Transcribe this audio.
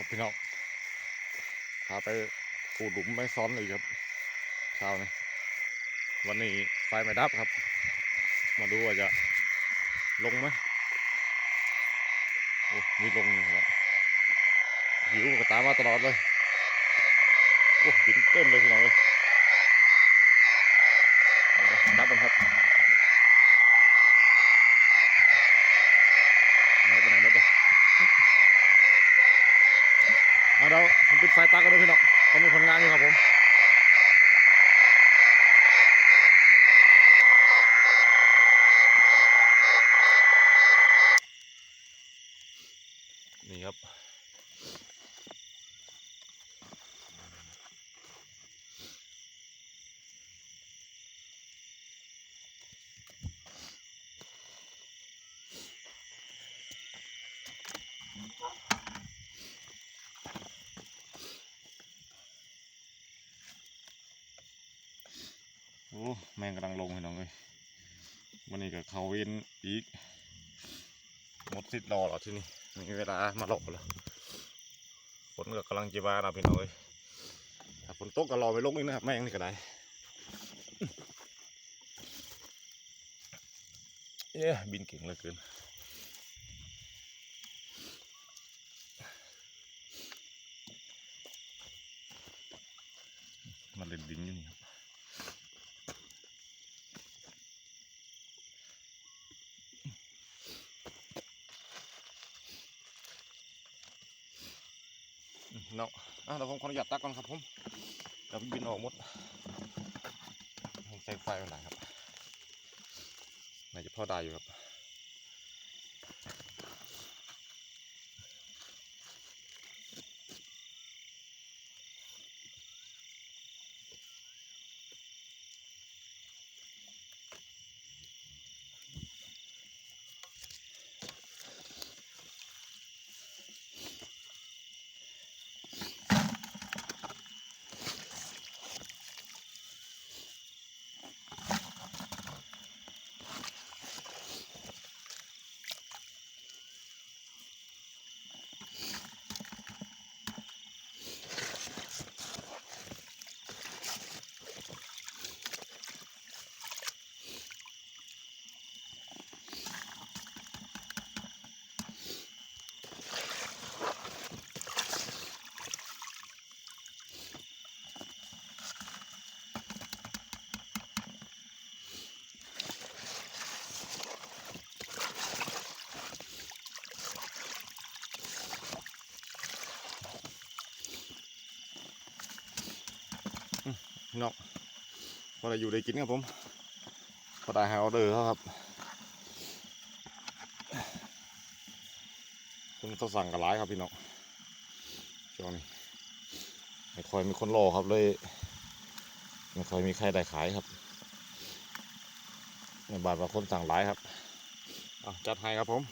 ครับพี่น้องพาไปปูดหลุมไม่ซ้อนเลยครับเช้านี้วันนี้ไฟไม่ดับครับ มาดูว่าจะลงไหมโอ้มีลงอยู่ครับหิวก็ตามมาตลอดเลยโอ้บินเต้นเลยพี่น้องเลยเดี๋ยวดับกันครับไหนไปไหนหมดเลย เอาเราผมปิดไฟตากันด้วยพี่น้องเขามีผลงานอยู่ครับผมนี่ครับ อ้แมงกำลังลงพี่น้องเลยวันนี้กับเขาเวนอีกหมดสิทธิ์รอหรอที่นี่มีเวลามารอแล้วฝนก็กำลังจะมานะพี่น้องเลยถ้าฝนตกก็รอไปลงอีกนะครับแมงนี่ก็ได้เอ๊บินเก่งเหลือเกินมันเล่นดินอยู่นี่ครับ เนาะอะเดี๋ยวผมขออนุญาตตักก่อนครับผมเดี๋ยวบินออกหมดผมใส่ไฟไปไหนครับไหนจะพ่อได้อยู่ครับ เนาะพอได้อยู่ได้กินครับผมพอได้ห้ออเดอร์ครับคุณต้องสั่งกันหลายครับพี่น้องช่วงนี้ไม่ค่อยมีคนรอครับเลยไม่ค่อยมีใครได้ขายครับในบ้านบางคนสั่งหลายครับจัดให้ครับผม